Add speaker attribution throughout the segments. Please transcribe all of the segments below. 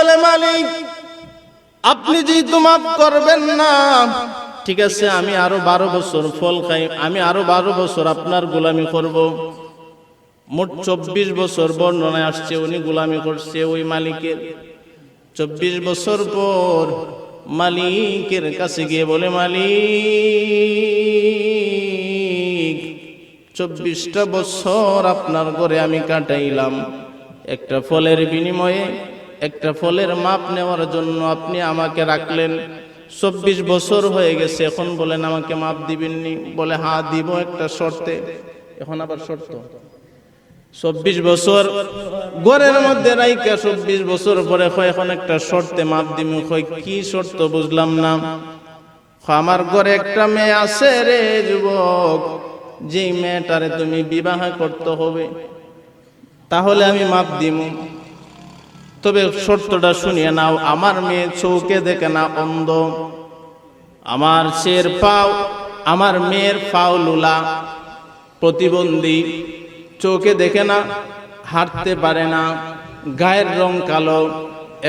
Speaker 1: বলে, মালিক, আপনি যেহেতু মাফ করবেন না, ঠিক আছে, আমি আরও বারো বছর ফল খাই, আমি আরও বারো বছর আপনার গোলামি করব। মোট চব্বিশ বছর বর্ণনায় আসছে, উনি গোলামি করছে ওই মালিকের। চব্বিশ বছর পর মালিকের কাছে গিয়ে বলে, মালিক, চব্বিশটা বছর আপনার ঘরে আমি কাটাইলাম। একটা ফলের বিনিময়ে একটা ফলের মাপ নেওয়ার জন্য আপনি আমাকে রাখলেন। চব্বিশ বছর হয়ে গেছে, এখন বলেন আমাকে মাপ দিবেননি। বলে হ্যাঁ দিব একটা শর্তে। এখন আবার শর্ত। চব্বিশ বছর, ঘরের মধ্যে রাইকা চব্বিশ বছর পরে কয়, এখন একটা শর্তে মাপ দিমু। কয়, কি শর্ত বুঝলাম না। আমার ঘরে একটা মেয়ে আছে রে যুবক, যেই মেয়েটারে তুমি বিবাহ করতে হবে, তাহলে আমি মাপ দিমু। তবে শর্তটা শুনিয়ে নাও, আমার মেয়ে চৌকে দেখে না অন্ধ। আমার শের পাও, আমার মেয়ের পাও লুলা। প্রতিবন্ধী চোখে দেখে না, হাঁটতে পারে না, গায়ের রং কালো।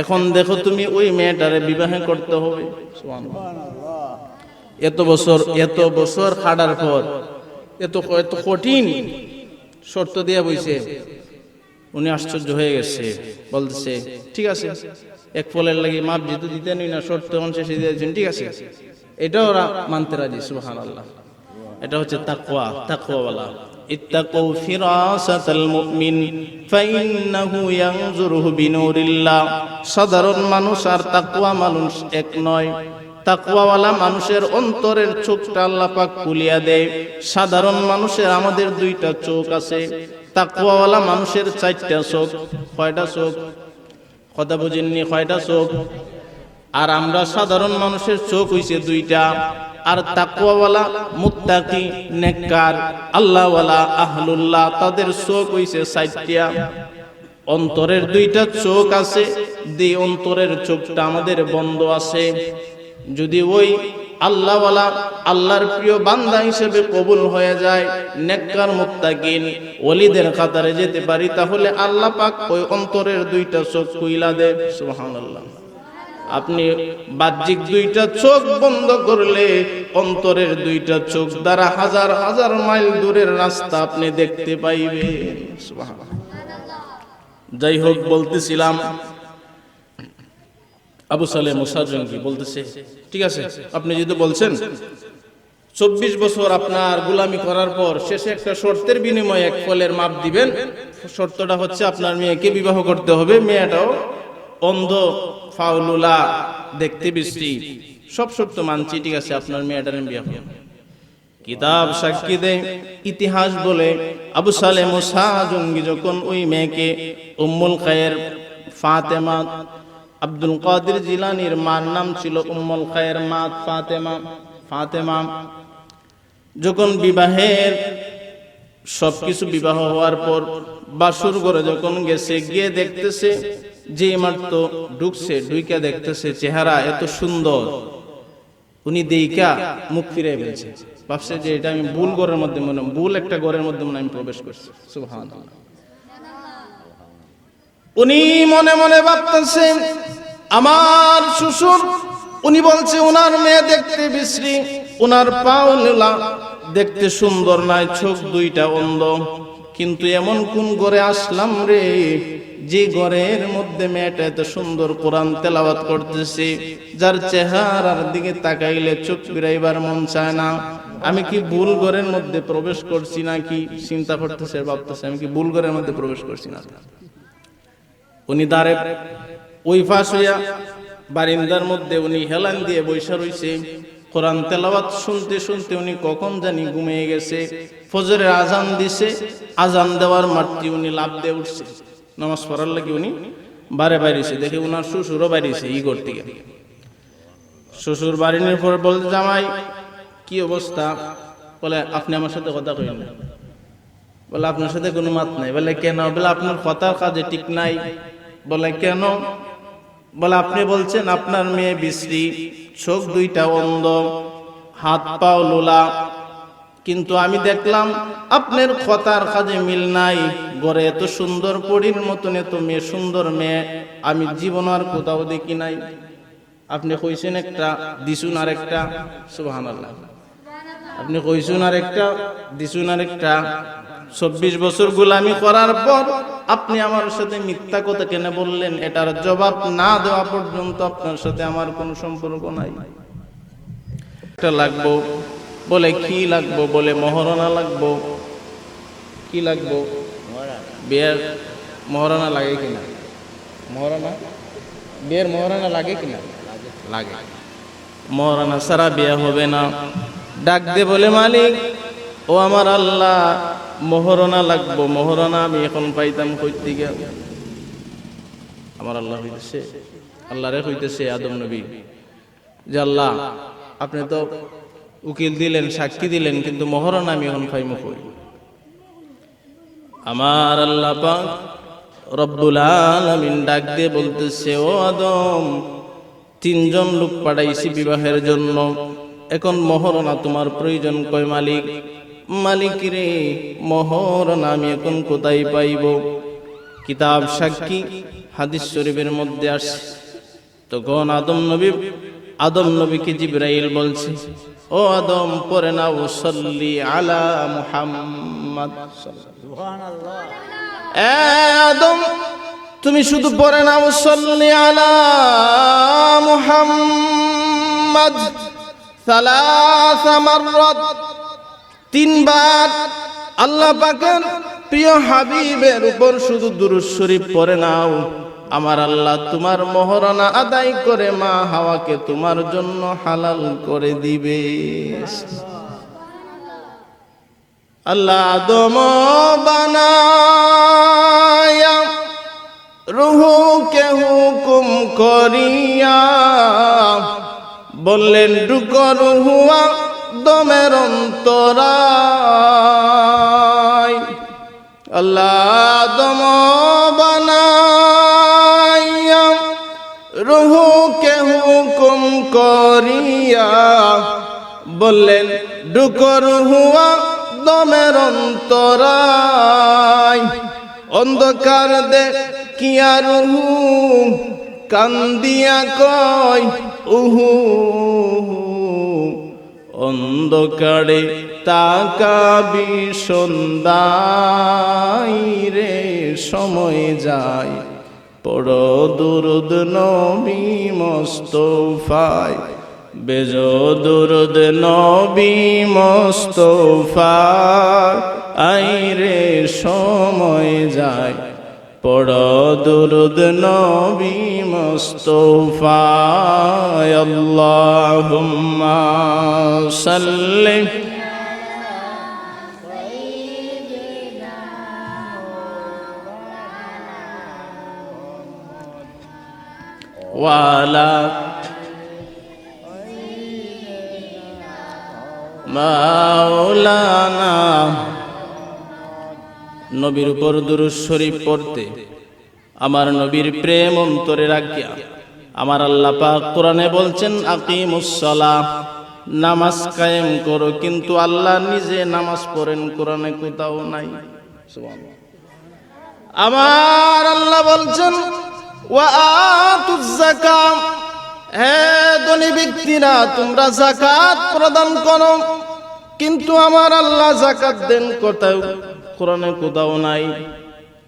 Speaker 1: এখন দেখো তুমি ওই মেয়েটারে বিবাহ করতে হবে। এত বছর এত বছর খাটার পর, এত এত কঠিন শর্ত দিয়ে বইছে। উনি আশ্চর্য হয়ে গেছে, বলতেছে, ঠিক আছে, এক ফলের লাগি মাপ যেহেতু দিতেনই না, শর্ত তখন শেষে দিয়েছেন, ঠিক আছে। এটাও ওরা মানতে রাজি সুবাহান আল্লাহ এটা হচ্ছে তাকওয়া, তাকওয়াওয়ালা। ইত্তাকু ফিরাসাতাল মুমিন, ফাইন্নাহু ইয়ানজুরুহু বিনুরিল্লাহ। সাধারণ মানুষ আর তাকওয়া মানুষ এক নয়। তাকওয়াওয়ালা মানুষের অন্তরের চোখটা আল্লাহ পাক খুলিয়া দেয়। সাধারণ মানুষের আমাদের দুইটা চোখ আছে। তাকওয়াওয়ালা মানুষের চারটা চোখ, কয়টা চোখ? কথা বুঝেননি, কয়টা চোখ? আর আমরা সাধারণ মানুষের চোখ হইছে দুইটা। আর তাকুয়াওয়ালা মুত্তাকি, নেককার, আল্লাহওয়ালা আহলুল্লাহ, তাদের চোখ হইছে সাইটিয়া অন্তরের দুইটা চোখ আছে, যে অন্তরের চোখটা আমাদের বন্ধ আছে। যদি ওই আল্লাহওয়ালা আল্লাহর প্রিয় বান্দা হিসেবে কবুল হয়ে যায়, নেককার মুত্তাকিন, ওলিদের কাতারে যেতে পারি, তাহলে আল্লাহ পাক ওই অন্তরের দুইটা চোখ কুইলা দেয় সুবহানাল্লাহ আপনি বাহ্যিক দুইটা চোখ বন্ধ করলে অন্তরের দুইটা চোখ দ্বারা হাজার হাজার মাইল দূরের রাস্তা আপনি দেখতে সুবহানাল্লাহ। যাই হোক, বলতেছিলাম আবু সালে মুসাজঙ্গি বলতেছে? ঠিক আছে, আপনি যদি বলছেন, চব্বিশ বছর আপনার গুলামি করার পর শেষে একটা শর্তের বিনিময়ে এক ফলের মাপ দিবেন, শর্তটা হচ্ছে আপনার মেয়েকে বিবাহ করতে হবে, মেয়েটাও অন্ধ, ফাউলুলা, দেখতে বৃষ্টি, সব শর্ত মানছি, ঠিক আছে, আপনার মেয়েটার বিয়ে হবে কিতাব সাক্ষী ইতিহাস বলে, আবু সালে মুসা জঙ্গি যখন ওই মেয়েকে উম্মুল খায়ের ফাতেমা আব্দুল কাদের জিলানির মার নাম ছিল উম্মুল খায়ের মা ফাতেমা। ফাতেমা, যখন বিবাহের সবকিছু বিবাহ হওয়ার পর বাসুর ঘরে যখন গেছে, গিয়ে দেখতেছে, যে মাত্র ঢুকছে, ঢুইকা দেখতেছে, চেহারা এত সুন্দর। উনি দেইকা মুখ ফিরে ফেলছে। ভাবছে যে এটা আমি ভুল ঘরের মধ্যে মনে ভুল একটা ঘরের মধ্যে মনে আমি প্রবেশ করছি। সুবহানাল্লাহ। উনি মনে মনে ভাবতেছেন, আমার শ্বশুর, উনি বলছে ওনার মেয়ে দেখতে বিশ্রী ওনার পাও নীলা দেখতে সুন্দর নাই, চোখ দুইটা অন্ধ। কিন্তু এমন কোন ঘরে আসলাম রে, যে ঘরের মধ্যে মেয়েটা এত সুন্দর কোরআন তেলাওয়াত করতেছে, যার চেহারার দিকে তাকাইলে চোখ ফিরাইবার মন চায় না। আমি কি ভুল ঘরের মধ্যে প্রবেশ করছি নাকি? চিন্তা করতেছে, ভাবতেছে, আমি কি ভুল ঘরের মধ্যে প্রবেশ করছি না? উনি দাঁড়ে ওই ফাঁস হইয়া বারিন্দার মধ্যে উনি হেলান দিয়ে বৈশা রইছে। কোরআন তেলাওয়াত শুনতে শুনতে উনি কখন জানি ঘুমিয়ে গেছে। ফজরের আজান দিছে, আজান দেওয়ার মাটি উনি লাভ দিয়ে উঠছে। নামাজ পড়ার লাগি উনি বারে বাইরেছে, দেখে উনার শ্বশুরও বাইরেছে ই ঘর থেকে। শ্বশুর বাড়ির পর বলতে জামাই, কি অবস্থা? বলে, আপনি আমার সাথে কথা কইলেন বলে, আপনার সাথে কোনো মাত নাই। বলে, কেন? বলে, আপনার কথার কাজে ঠিক নাই। বলে, কেন? বলে, আপনি বলছেন আপনার মেয়ে বিশ্রী, চোখ দুইটা অন্ধ, হাত পাও লোলা। কিন্তু আমি দেখলাম আপনার কথার কাজে মিল নাই। গড়ে এত সুন্দর পরীর মতন এত মেয়ে, সুন্দর মেয়ে। আমি জীবন আর কোথাও দেখি নাই। আপনি কইছেন একটা, দিছুন আর একটা। সুবাহান আপনি কইছুন আর একটা, দিছুন আর একটা। চব্বিশ বছর গুলামি করার পর আপনি আমার সাথে মিথ্যা কথা কেন বললেন? এটার জবাব না দেওয়া পর্যন্ত আপনার সাথে আমার কোনো সম্পর্ক নাই। একটা লাগবো, বলে কি লাগবো? বলে মহরণা লাগবো। কি লাগবো? বিয়ের মহরণা লাগে কিনা? মহরণা? বিয়ের মহরণা লাগে কিনা? লাগে। মহরণা সারা বিয়ে হবে না। ডাক দে বলে মালিক, ও আমার আল্লাহ মহরণা লাগবো, মহরণা আমি এখন পাইতাম কই থেকে আমার আল্লাহ হইতেছে, আল্লাহরে হইতেছে আদম নবী, যে আল্লাহ, আপনি তো উকিল দিলেন, সাক্ষী দিলেন, কিন্তু মহরণ আমি এখন পাইমু কই? আমার আল্লাহ পাক রব্বুল আলামিন ডাক দিয়ে বলতেছে, ও আদম, তিনজন লোক পাঠাইছি বিবাহের জন্য। এখন মহরণা তোমার প্রয়োজন কয় মালিক? মালিক রে মহরণা আমি এখন কোথায় পাইব? কিতাব সাক্ষী হাদিস শরীফের মধ্যে আসছে তখন আদম নবী আদম নবীকে জিব্রাইল বলছে ও আদম পরে নাও সল্লি আলা মুহাম্মদ। এ আদম তুমি শুধু পরে নাও সল্লি আলা মুহাম্মদ। সালাস মাররাত তিনবার আল্লাহ পাকের প্রিয় হাবিবের উপর শুধু দুরুদ শরীফ পড়ে নাও। আমার আল্লাহ তোমার মহরণা আদায় করে মা হাওয়াকে তোমার জন্য হালাল করে দিবে। আল্লাহ আদম বানায়া রুহু কে হুকুম করিয়া বললেন ডুকর হুয়া দমের অন্তরায় আল্লাহ দম বানাইয়া রুহু কে হুকুম করিয়া বললেন ডুকর হুয়া দমের অন্তরায়। অন্ধকার দে কিয়া রুহু, কান্দিয়া কয়, উহু অন্ধকারে তাকাবি সন্ধ্যায় রে, সময় যায়। পড় দুরুদ নবী মস্তফায়। বেজ দুরুদ নবী মস্তফায়। আই রে সময় যায়। পড় দুরুদ নবী মুস্তফায় আল্লাহুম্মা সাল্লি। মাওলানা নবীর উপর দুরুদ শরীফ পড়তে। আমার নবীর প্রেম অন্তরে রাখিয়া আমার আল্লাহ পাক কোরআনে বলছেন আকিমুসসালাহ নামাজ কায়েম করো, কিন্তু আল্লাহ নিজে নামাজ পড়েন, কোরআনে কোথাও নাই। আমার আল্লাহ বলছেন হে ধনী ব্যক্তিরা, তোমরা যাকাত প্রদান করো, কিন্তু আমার আল্লাহ যাকাত দেন কোথাও কোরআনে কোথাও নাই।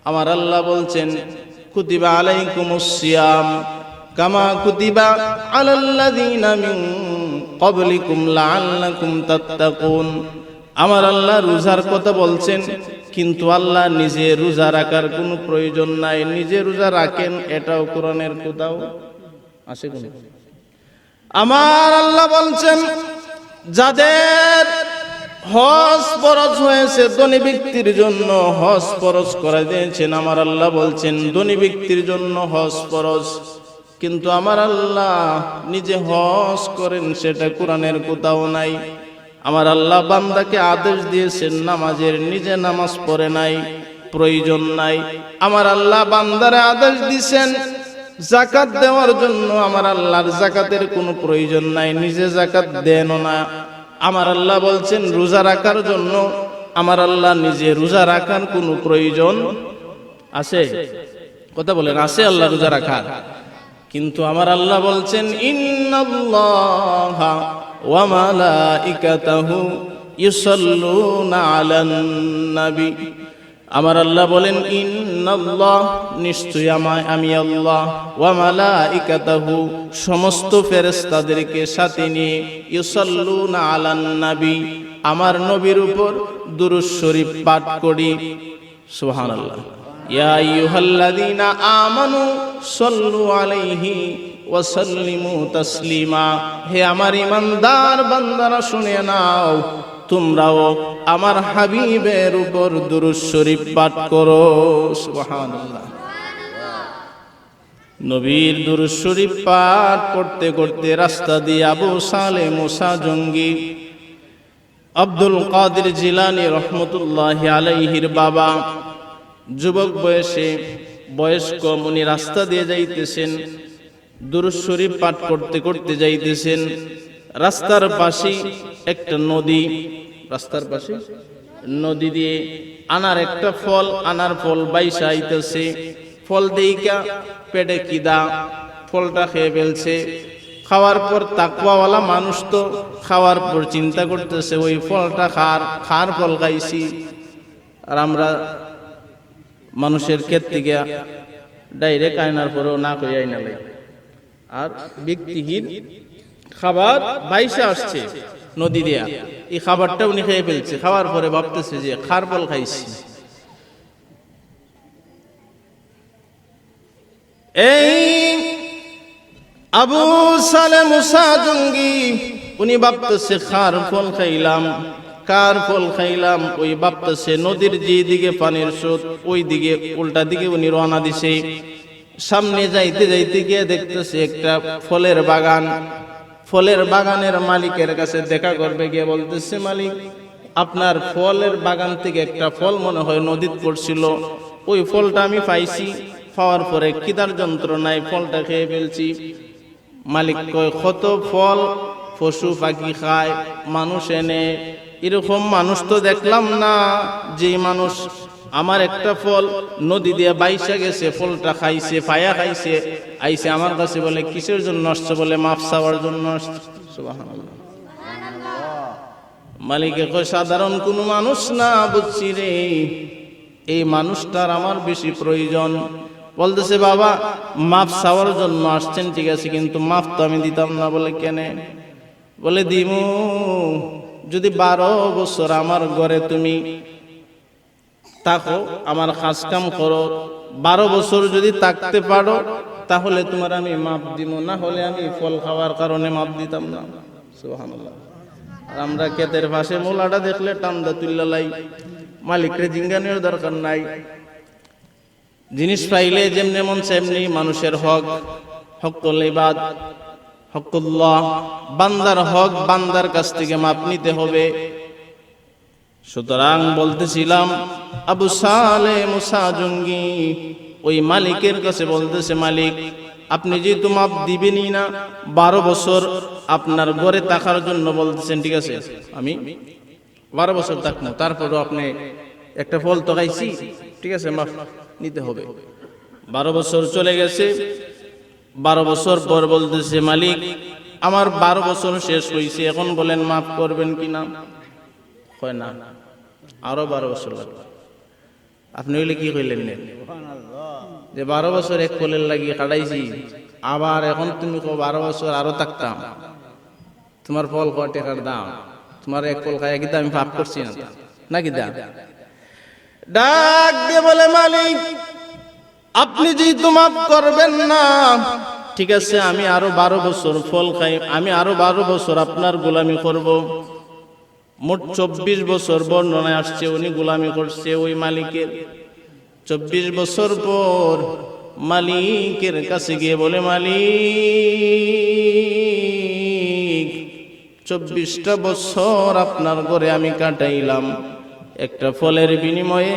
Speaker 1: আমার আল্লাহ বলছেন কুতিবা আলাইকুমুস সিয়াম কামা কুতিবা আলাল্লাযীনা মিন ক্বাবলিকুম লাআল্লাকুম তাত্তাকুন। আমার আল্লাহ রোজার কথা বলছেন, কিন্তু আল্লাহ নিজে রোজা রাখার কোনো প্রয়োজন নাই। নিজে রোজা রাখেন, এটাও কোরআনের কোথাও আছে কোন? আমার আল্লাহ বলছেন, যাদের হজ ফরজ হয়েছে, ধনী ব্যক্তির জন্য হজ ফরজ করে দিয়েছেন। আমার আল্লাহ বলছেন, ধনী ব্যক্তির জন্য হজ ফরজ। কিন্তু আমার আল্লাহ নিজে হজ করেন, সেটা কোরআনের কোথাও নাই। আমার আল্লাহ বান্দাকে আদেশ দিয়েছেন, নামাজের নিজে নামাজ পড়ে নাই, প্রয়োজন নাই। আমার আল্লাহ বান্দারে আদেশ দিয়েছেন, জাকাত দেওয়ার জন্য আমার আল্লাহর জাকাতের কোনো প্রয়োজন নাই, নিজে জাকাত দেনও না। আমার আল্লাহ বলছেন, রোজা রাখার জন্য আমার আল্লাহ নিজে রোজা রাখার কোনো প্রয়োজন আছে? কথা বলেন, আছে আল্লাহ রোজা রাখার? কিন্তু আমার আল্লাহ বলছেন, ইন্নাল্লাহা আমার আল্লাহ বলেন, ইন্নাল্লাহ নিশ্চয় আমায় আমি আল্লাহ ওয়া মালাইকাতাহু সমস্ত ফেরেশতাদেরকে সাথে নিয়ে ইউসাল্লুনা আলান নবী, আমার নবীর উপর দুরূদ শরীফ পাঠ করি। সুবহানাল্লাহ। ইয়া আইয়ুহাল্লাযীনা আমানু সাল্লু আলাইহি ওয়াসাল্লিমু তাসলিমা। হে আমার ইমানদার বান্দারা, শুনে নাও তোমরাও আমার হাবিবের উপর দুরূদ শরীফ পাঠ করো, সুবহানাল্লাহ। নবীর দুরূদ শরীফ পাঠ করতে করতে রাস্তা দিয়ে আবু সালে মুসা জঙ্গি আব্দুল কাদের জিলানি রহমতুল্লাহ আলাইহির বাবা, যুবক বয়সে বয়স্ক উনি রাস্তা দিয়ে যাইতেছেন, দুরূদ শরীফ পাঠ করতে করতে যাইতেছেন। রাস্তার পাশে একটা নদী। রাস্তার পাশে? নদী দিয়ে আনার একটা ফল, আনার ফল বাইসা আইতেছে। ফল দেইকা, পেটে কিদা, ফলটা খেয়ে ফেলছে। খাওয়ার পর তাকওয়াওয়ালা মানুষ তো খাওয়ার পর চিন্তা করতেছে, ওই ফলটা খার খার ফল খাইছি। আর আমরা মানুষের ক্ষেত থেকে ডাইরেক্ট আয়নার পরেও না কই আইনা আর ব্যক্তিহীন খাবার বাইসে আসছে নদী দিয়া। এই খাবারটা উনি খেয়ে ফেলছে। খাওয়ার পরে ভাবতেছে যে খার ফল খাইছি। এই আবু সালে মুসা জঙ্গি, উনি ভাবতেছে, খার ফল খাইলাম, কার ফল খাইলাম? ওই ভাবতেছে, নদীর যে দিকে পানির স্রোত ওই দিকে উল্টা দিকে উনি রওনা দিছে। সামনে যাইতে যাইতে গিয়ে দেখতেছে একটা ফলের বাগান। ফলের বাগানের মালিকের কাছে দেখা করবে, গিয়ে বলতেছে, মালিক, আপনার ফলের বাগান থেকে একটা ফল মনে হয় নদীত পড়ছিল। ওই ফলটা আমি পাইছি। পাওয়ার পরে কিদার যন্ত্রণায় ফলটা খেয়ে ফেলছি। মালিক কয়, কত ফল পশু পাখি খায়, মানুষ এনে। এরকম মানুষ তো দেখলাম না যে মানুষ আমার একটা ফল, নদী দিয়ে বাইসা গেছে, ফলটা খাইছে, পায়া খাইছে, আইসে আমার কাছে বলে, কিসের জন্য আসছে? বলে, মাপ চাওয়ার জন্য মালিকে কয়, সাধারণ কোন মানুষ না, বুঝছি রে। এই মানুষটার আমার বেশি প্রয়োজন। বলতেছে, বাবা, মাপ চাওয়ার জন্য আসছেন, ঠিক আছে, কিন্তু মাপ তো আমি দিতাম না। বলে, কেনে? বলে, দিমু, যদি বারো বছর আমার ঘরে তুমি থাকো আমার কাজ কাম করো। বারো বছর যদি থাকতে পারো, তাহলে তোমার আমি মাপ দিব, না হলে আমি ফল খাওয়ার কারণে মাপ দিতাম না। আর আমরা ক্ষেতের পাশে মোলাটা দেখলে টান্দা তুল্লাই মালিকরে জিঙ্গানির দরকার নাই। জিনিস পাইলে যেমনি মন সেমনি মানুষের হক হকুল ইবাদ হকুল্লাহ বান্দার হক বান্দার কাছ থেকে মাপ নিতে হবে। সুতরাং বলতেছিলাম, আবু সালে মুসা জঙ্গি, ওই মালিকের কাছে বলতেছে, মালিক, আপনি যেহেতু মাপ দিবেনই না, বারো বছর আপনার ঘরে থাকার জন্য বলতেছেন, ঠিক আছে? আমি বারো বছর থাকব তারপরও আপনি একটা ফল তো ঠিক আছে, মাফ নিতে হবে। বারো বছর চলে গেছে, বারো বছর পর বলতেছে, মালিক, আমার বারো বছর শেষ হয়েছে এখন বলেন মাফ করবেন কিনা? হয় না? আরও বারো বছর লাগবে। আপনি হইলে কি কইলেন? যে বারো বছর এক কোলের লাগি কাটাইছি, আবার এখন তুমি কো বারো বছর আরও থাকতাম। তোমার ফল ক টাকার দাম? তোমার এক ফল খাই কিন্তু আমি ভাব করছি না। নাকি দাম ডাক দিয়ে বলে, মালিক, আপনি যেহেতু মাফ করবেন না, ঠিক আছে, আমি আরও বারো বছর ফল খাই, আমি আরও বারো বছর আপনার গোলামি করব। মোট চব্বিশ বছর বর্ণনায় আসছে, উনি গোলামি করছে ওই মালিকের। চব্বিশ বছর পর মালিকের কাছে গিয়ে বলে, মালিক, চব্বিশটা বছর আপনার ঘরে আমি কাটাইলাম। একটা ফলের বিনিময়ে,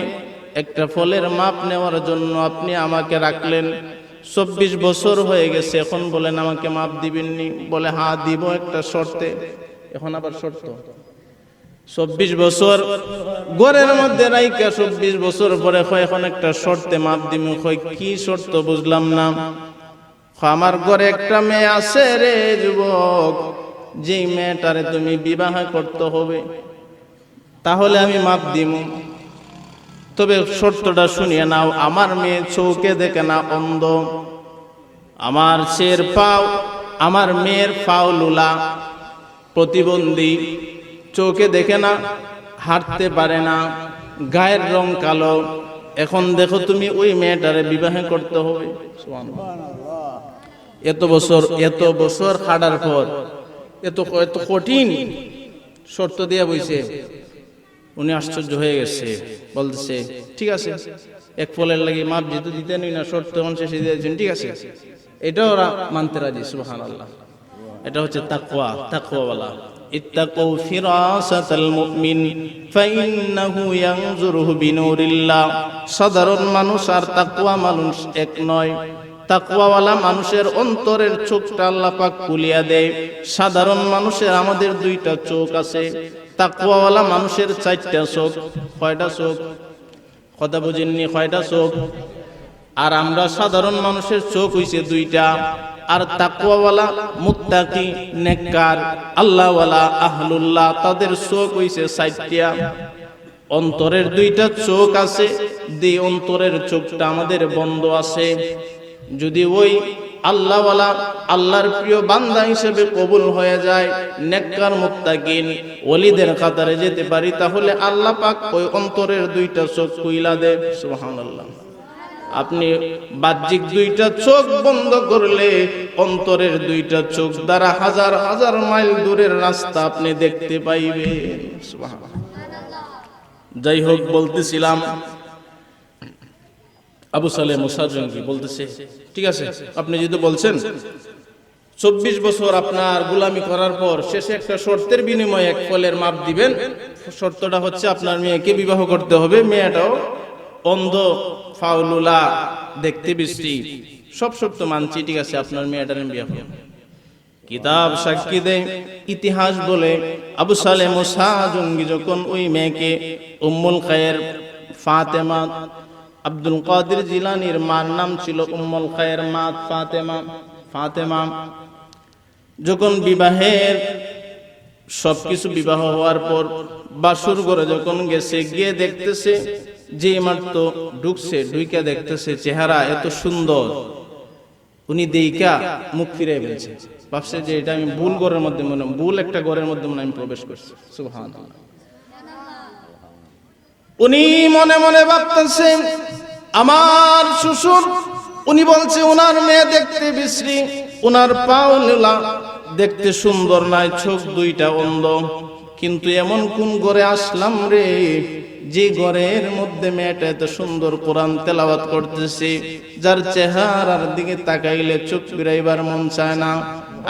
Speaker 1: একটা ফলের মাপ নেওয়ার জন্য আপনি আমাকে রাখলেন। চব্বিশ বছর হয়ে গেছে, এখন বলেন আমাকে মাপ দিবেননি। বলে হ্যাঁ দিব একটা শর্তে। এখন আবার শর্ত। চব্বিশ বছর। গড়ের মধ্যে রাইকা চব্বিশ বছর পরে হয়, এখন একটা শর্তে মাপ দিমু, হয় কি শর্ত বুঝলাম না। আমার ঘরে একটা মেয়ে আছে রে যুবক, যেই মেয়েটারে তুমি বিবাহ করতে হবে, তাহলে আমি মাপ দিমু। তবে শর্তটা শুনিয়ে নাও, আমার মেয়ে চৌকে দেখে না অন্ধ। আমার শের পাও, আমার মেয়ের পাও লুলা, প্রতিবন্ধী। চোখে দেখে না, হাঁটতে পারে না, গায়ের রং কালো। এখন দেখো তুমি ওই মেয়েটারে বিবাহ করতে হবে। এত বছর এত বছর খাটার পর, এত এত কঠিন শর্ত দিয়া বইছে। উনি আশ্চর্য হয়ে গেছে, বলতেছে, ঠিক আছে, এক ফলের লাগি মাপ যেহেতু দিতেনই না, শর্ত তখন শেষে দিয়েছেন, ঠিক আছে। এটা ওরা মানতে রাজি সুবাহান আল্লাহ এটা হচ্ছে তাকওয়া তাকওয়াওয়ালা ইত্তাকু ফিরাসাতাল মুমিন, ফাইন্নাহু ইয়ানজুরুহু বিনুরিল্লাহ। সাধারণ মানুষ আর তাকওয়া মানুষ এক নয়। তাকওয়াওয়ালা মানুষের অন্তরের চোখটা আল্লাহ পাক খুলিয়া দেয়। সাধারণ মানুষের আমাদের দুইটা চোখ আছে। তাকওয়াওয়ালা মানুষের চারটা চোখ, কয়টা চোখ? কথা বুঝেননি, কয়টা চোখ? আর আমরা সাধারণ মানুষের চোখ হইছে দুইটা। আর তাকুয়াওয়ালা মুত্তাকি, নেককার, আল্লাহওয়ালা, আহলুল্লাহ, তাদের চোখ হইছে চারটা অন্তরের দুইটা চোখ আছে, যে অন্তরের চোখটা আমাদের বন্ধ আছে। যদি ওই আল্লাহওয়ালা আল্লাহর প্রিয় বান্দা হিসেবে কবুল হয়ে যায়, নেককার, মুত্তাকিন, ওলিদের কাতারে যেতে পারি, তাহলে আল্লাহ পাক ওই অন্তরের দুইটা চোখ কুইলা দেয় সুবহানাল্লাহ। আপনি বাহ্যিক দুইটা চোখ বন্ধ করলে অন্তরের দুইটা চোখ দ্বারা হাজার হাজার মাইল দূরের রাস্তা আপনি দেখতে সুবহানাল্লাহ। যাই হোক, বলতেছিলাম। আবু সালে মুসাজঙ্গি বলতেছে, ঠিক আছে, আপনি যদি বলছেন, চব্বিশ বছর আপনার গুলামি করার পর শেষে একটা শর্তের বিনিময়ে এক ফলের মাপ দিবেন। শর্তটা হচ্ছে আপনার মেয়েকে বিবাহ করতে হবে। মেয়েটাও অন্ধ ফাউলুলা, দেখতে বৃষ্টি। সব শর্ত মানছি, ঠিক আছে, আপনার মেয়েটার বিবাহ কিতাব সাক্ষী ইতিহাস বলে, আবু সালে মুসা জঙ্গি যখন ওই মেয়েকে উম্মুল খায়ের ফাতেমা, আব্দুল কাদের জিলানির মার নাম ছিল উম্মুল খায়ের মা ফাতেমা ফাতেমা। যখন বিবাহের সবকিছু বিবাহ হওয়ার পর বাসুর ঘরে যখন গেছে, গিয়ে দেখতেছে যে মাত্র ঢুকছে, ঢুইকা দেখতেছে চেহারা এত সুন্দর। উনি দেইকা মুখ ফিরে ফেলছে। ভাবছে যে এটা আমি ভুল ঘরের মধ্যে মনে, ভুল একটা ঘরের মধ্যে মনে আমি প্রবেশ করছি। সুবহান উনি মনে মনে ভাবতেছে, আমার শ্বশুর, উনি বলছে ওনার মেয়ে দেখতে বিশ্রী ওনার পাও লীলা দেখতে সুন্দর নাই চোখ দুইটা অন্ধ। কিন্তু এমন কোন ঘরে আসলাম রে? যে ঘরের মধ্যে মেয়েটা এত সুন্দর কোরআন তেলাওয়াত করতেছে, যার চেহারার দিকে তাকাইলে চোখ ফিরাইবার মন চায় না।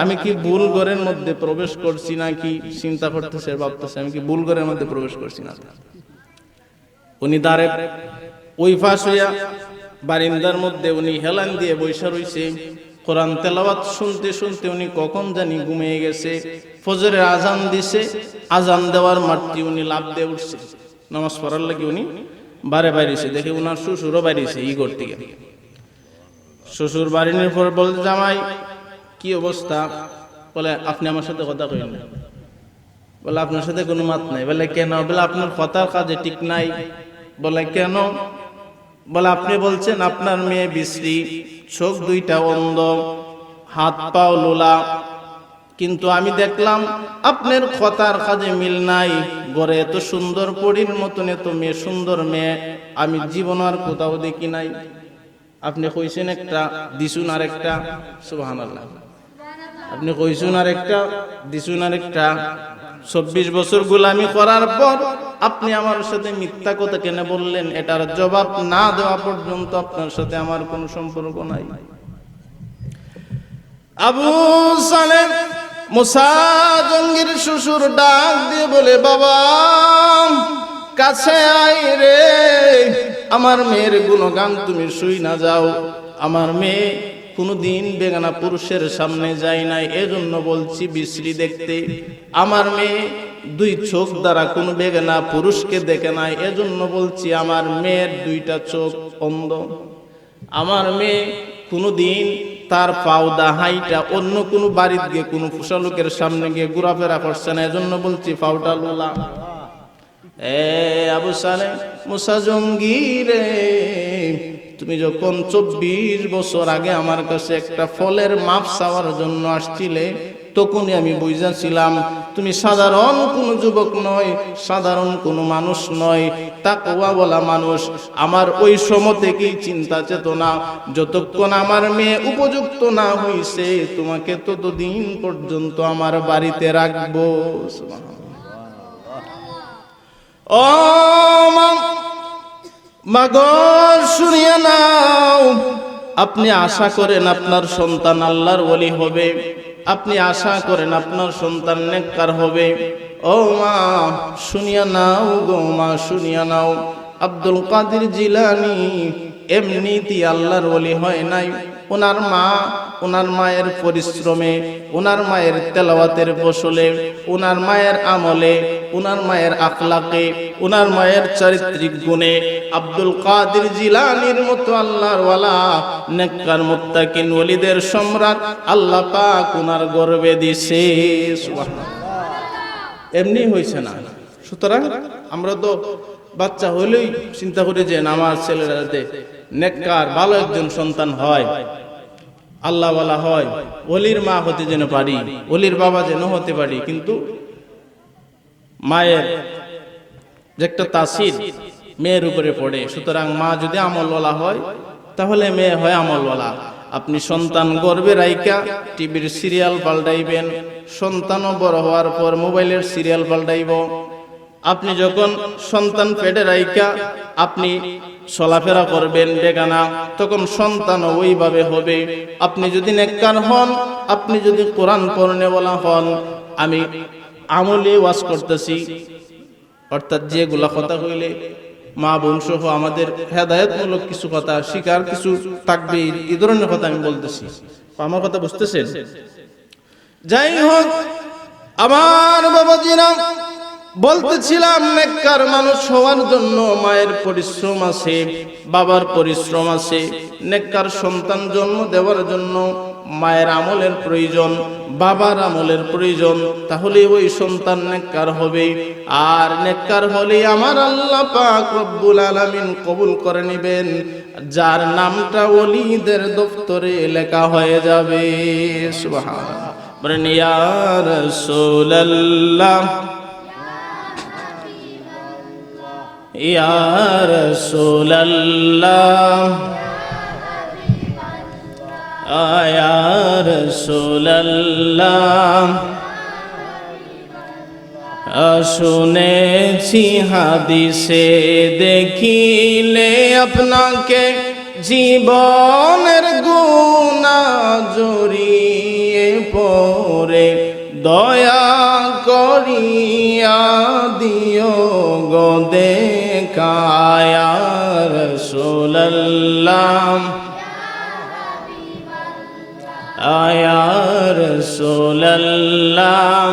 Speaker 1: আমি কি ভুল ঘরের মধ্যে প্রবেশ করছি নাকি? চিন্তা করতেছে, ভাবতেছে, আমি কি ভুল ঘরের মধ্যে প্রবেশ করছি না? উনি দাঁড়ে ওই ফাঁস হইয়া বারিন্দার মধ্যে উনি হেলান দিয়ে বৈশা রইছে। কোরআন তেলাওয়াত শুনতে শুনতে উনি কখন জানি ঘুমিয়ে গেছে। ফজরের আজান দিছে, আজান দেওয়ার মাঠটি উনি লাভ দিয়ে উঠছে। নামাজ পড়ার লাগে উনি বারে বাইরেছে, দেখে উনার শ্বশুরও বাইরেছে ই ঘর থেকে। শ্বশুর বাড়ির পর বলে জামাই, কি অবস্থা? বলে, আপনি আমার সাথে কথা কইলেন। বলে, আপনার সাথে কোনো মাত নাই। বলে, কেন? বলে, আপনার কথার কাজে ঠিক নাই। বলে, কেন? বলে, আপনি বলছেন আপনার মেয়ে বিশ্রী, চোখ দুইটা অন্ধ, হাত পাও লোলা, কিন্তু আমি দেখলাম আপনার কথার কাজে মিল নাই। গড়ে এত সুন্দর পরীর মতন এত মেয়ে সুন্দর মেয়ে, আমি জীবন আর কোথাও দেখি নাই। আপনি কইছেন একটা, দিছুন আর একটা সুবাহান আপনি কইছুন আর একটা, দিছুন আর একটা। চব্বিশ বছর গোলামি করার পর আপনি আমার সাথে মিথ্যা কথা কেন বললেন? এটার জবাব না দেওয়া পর্যন্ত আপনার সাথে আমার কোনো সম্পর্ক নাই। আবু সালেম মুসা জঙ্গির শ্বশুর ডাক দিয়ে বলে, বাবা, কাছে আই রে। আমার মেয়ের গুণগান তুমি শুই না যাও। আমার মেয়ে কোনো দিন বেগানা পুরুষের সামনে যাই নাই। এজন্য বলছি, বিশ্রী দেখতে। আমার মেয়ে দুই চোখ দ্বারা কোনো বেগানা পুরুষকে দেখে নাই। এজন্য বলছি, আমার মেয়ের দুইটা চোখ অন্ধ। আমার মেয়ে কোনো দিন তার পাওদা হাইটা অন্য কোনো বাড়িতে গিয়ে কোনো লোকের সামনে গিয়ে ঘোরাফেরা করছে না, এজন্য বলছি পাওটা লোলা। এ আবু সালে মুসা জঙ্গি রে, তুমি যখন চব্বিশ বছর আগে আমার কাছে একটা ফলের মাপ চাওয়ার জন্য আসছিলে তখনই আমি বুঝাছিলাম, তুমি সাধারণ কোনো যুবক নয়, সাধারণ কোনো মানুষ নয়, তাকওয়া বলা মানুষ। আমার ওই সময় থেকেই চিন্তা চেতনা, যতক্ষণ আমার মেয়ে উপযুক্ত না হইছে, তোমাকে ততদিন পর্যন্ত আমার বাড়িতে রাখব। ও মাগর শুনিয়ে নাও, আপনি আশা করেন আপনার সন্তান আল্লাহর ওলি হবে। আপনি আশা করেন আপনার সন্তান নেককার হবে। ও মা, শুনিয়া নাও গো মা, শুনিয়া নাও। আব্দুল কাদের জিলানি এমনিতি আল্লাহর ওলি হয় নাই। ওনার মা ওনার মায়ের পরিশ্রমে ওনার মায়ের তেলাওয়াতের ফসলে ওনার মায়ের আমলে ওনার মায়ের আখলাকে ওনার মায়ের চারিত্রিক গুণে আব্দুল কাদের জিলানির মতো আল্লাহর ওয়ালা, নেককার মুত্তাকিন ওলিদের সম্রাট আল্লাহ পাক ওনার গর্বে দিছে এমনি হয়েছে না। সুতরাং আমরা তো বাচ্চা হলেই চিন্তা করি যে আমার ছেলেরা যাতে নেককার, ভালো একজন সন্তান হয়, আল্লাহ বলা হয় অলির মা হতে যেন পারি অলির বাবা যেন হতে পারি, কিন্তু মায়ের যে একটা তাসির মেয়ের উপরে পড়ে, সুতরাং মা যদি আমলওয়ালা হয়, তাহলে মেয়ে হয় আমলওয়ালা। আপনি সন্তান গর্বে রাইকা টিভির সিরিয়াল পাল্টাইবেন, সন্তানও বড় হওয়ার পর মোবাইলের সিরিয়াল পাল্টাইব আপনি যখন সন্তান পেটে রাইকা আপনি চলাফেরা করবেন বেগানা, তখন সন্তান ওইভাবে হবে। আপনি যদি নেককার হন, আপনি যদি কোরআন বলা হন, আমি আমলে ওয়াজ করতেছি। অর্থাৎ যেগুলা কথা কইলে মা বংশ আমাদের হেদায়তমূলক কিছু কথা, শিকার কিছু থাকবে এই ধরনের কথা আমি বলতেছি। আমার কথা বুঝতেছেন? যাই হোক, আমার বাবাজিরা বলতেছিলাম, নেককার মানুষ হওয়ার জন্য মায়ের পরিশ্রম আছে, বাবার পরিশ্রম আছে। নেককার সন্তান জন্ম দেওয়ার জন্য মায়ের আমলের প্রয়োজন, বাবার আমলের প্রয়োজন। তাহলে ওই সন্তান নেককার হবে। আর নেককার হলে আমার আল্লাহ পাক রব্বুল আলামিন কবুল করে নেবেন। যার নামটা ওলিদের দপ্তরে লেখা হয়ে যাবে। সুবহানাল্লাহ। বলেন, ইয়া রাসূলুল্লাহ। রাসূলুল্লাহ। আয়া রাসূলুল্লাহ। শুনেছি হাদিসে দেখিলে আপনাকে জীবনের গুণা জড়িয়ে পড়ে। দয়া করিয়া দিও গো দেখায়ার সোল্লাম আয়ার সোল্লাম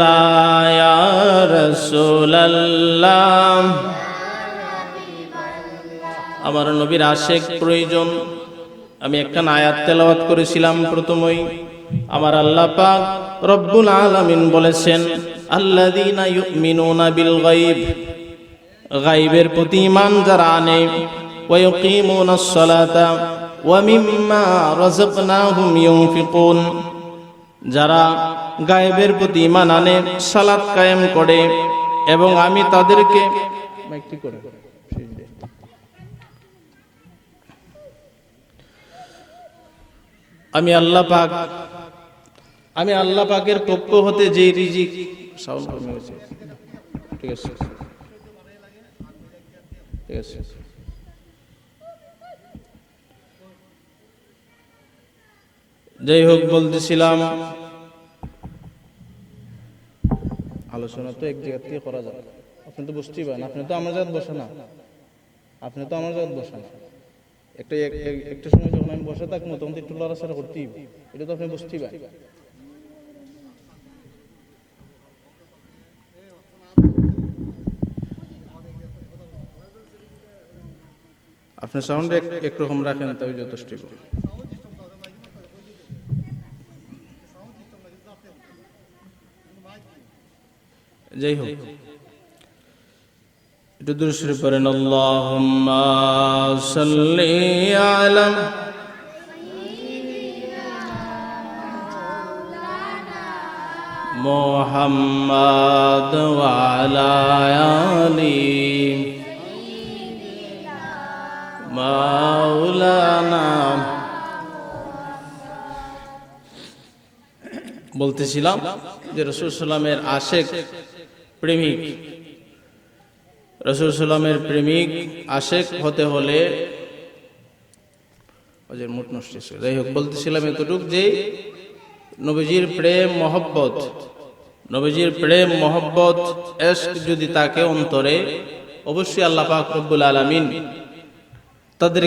Speaker 1: লায়ার সোল্লাম আমার নবীর আশেক প্রয়োজন। আমি একখান আয়াত তেলাওয়াত করেছিলাম প্রথমেই। আমার আল্লাহ পাক রব্বুল আলামিন বলেছেন, আল্লাযীনা ইউমিনুনা বিল গায়ব। গায়বের প্রতি ঈমান যারা আনে, ওয়া ইউকিমুনাস সালাতা ওয়া মিম্মা রাযাকনাহুম ইউনফিকুন। যারা গায়েবের প্রতি ঈমান আনে, সালাত কায়েম করে, এবং আমি তাদেরকে করে। আমি আল্লাহ পাক, আমি আল্লাহ পাকের পক্ষ হতে যে রিজিক সাউন্ড কমে গেছে। ঠিক আছে। ঠিক আছে। যাই হোক বলতেছিলাম, আলোচনা তো এক জায়গা থেকে করা যাবে আপনি তো বুঝতেই পারেন, আপনি তো আমার জায়গায় বসে না। আপনি তো আমার জায়গায় বসে না। একটা এক- এক- একটা সময় যখন আমি বসে থাকব, তখন তো একটু লড়াচড়া করতেই এটা তো আপনি বুঝতেই পারেন আপনি সাউন্ড একরকম রাখেন তবে যথেষ্ট। যাই হোক। একটু দূর করেন আল্লাহুম্মা সাল্লি আলা ওয়ালা আলি মাওলানা বলতেছিলাম যে রসুল সাল্লামের আশেক প্রেমিক। রসুল সাল্লামের প্রেমিক আশেক হতে হলে মোট নষ্ট। যাই হোক বলতেছিলাম এতটুক যে নবীজির প্রেম, মহব্বত, নবীজির প্রেম, মহব্বত যদি তাকে অন্তরে, অবশ্যই আল্লাহ পাক রব্বুল আলামিন তাদের